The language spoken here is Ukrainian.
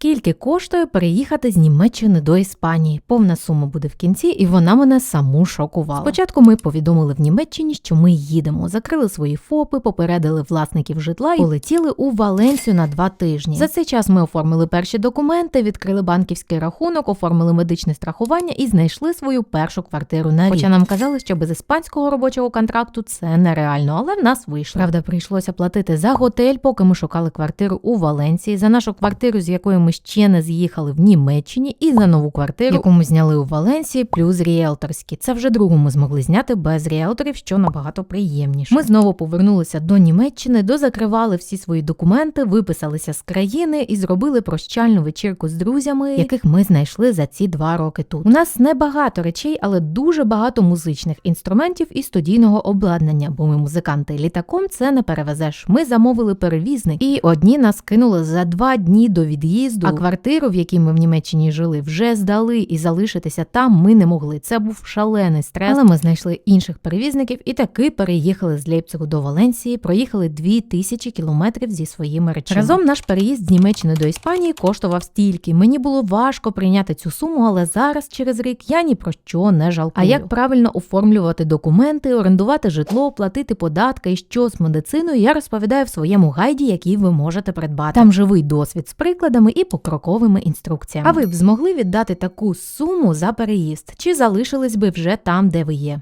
Скільки коштує переїхати з Німеччини до Іспанії? Повна сума буде в кінці, і вона мене саму шокувала. Спочатку ми повідомили в Німеччині, що ми їдемо, закрили свої ФОПи, попередили власників житла і полетіли у Валенсію на два тижні. За цей час ми оформили перші документи, відкрили банківський рахунок, оформили медичне страхування і знайшли свою першу квартиру на рік. Хоча нам казали, що без іспанського робочого контракту це нереально, але в нас вийшло. Правда, прийшлося платити за готель, поки ми шукали квартиру у Валенції, за нашу квартиру, з якої ми ще не з'їхали в Німеччині, і за нову квартиру, яку ми зняли у Валенції, плюс ріелторські. Це вже другу ми змогли зняти без ріелторів, що набагато приємніше. Ми знову повернулися до Німеччини, дозакривали всі свої документи, виписалися з країни і зробили прощальну вечірку з друзями, яких ми знайшли за ці два роки тут. У нас небагато речей, але дуже багато музичних інструментів і студійного обладнання, бо ми музиканти літаком це не перевезеш. Ми замовили перевізник, і одні нас кинули за два дні до від'їзду. А квартиру, в якій ми в Німеччині жили, вже здали і залишитися там ми не могли. Це був шалений стрес. Але ми знайшли інших перевізників і таки переїхали з Лейпцигу до Валенсії. Проїхали дві тисячі кілометрів зі своїми речами. Разом наш переїзд з Німеччини до Іспанії коштував стільки. Мені було важко прийняти цю суму, але зараз, через рік, я ні про що не жалкую. А як правильно оформлювати документи, орендувати житло, платити податки і що з медициною, я розповідаю в своєму гайді, який ви можете придбати. Там живий досвід з прикладами і покроковими інструкціями. А ви б змогли віддати таку суму за переїзд? Чи залишились би вже там, де ви є?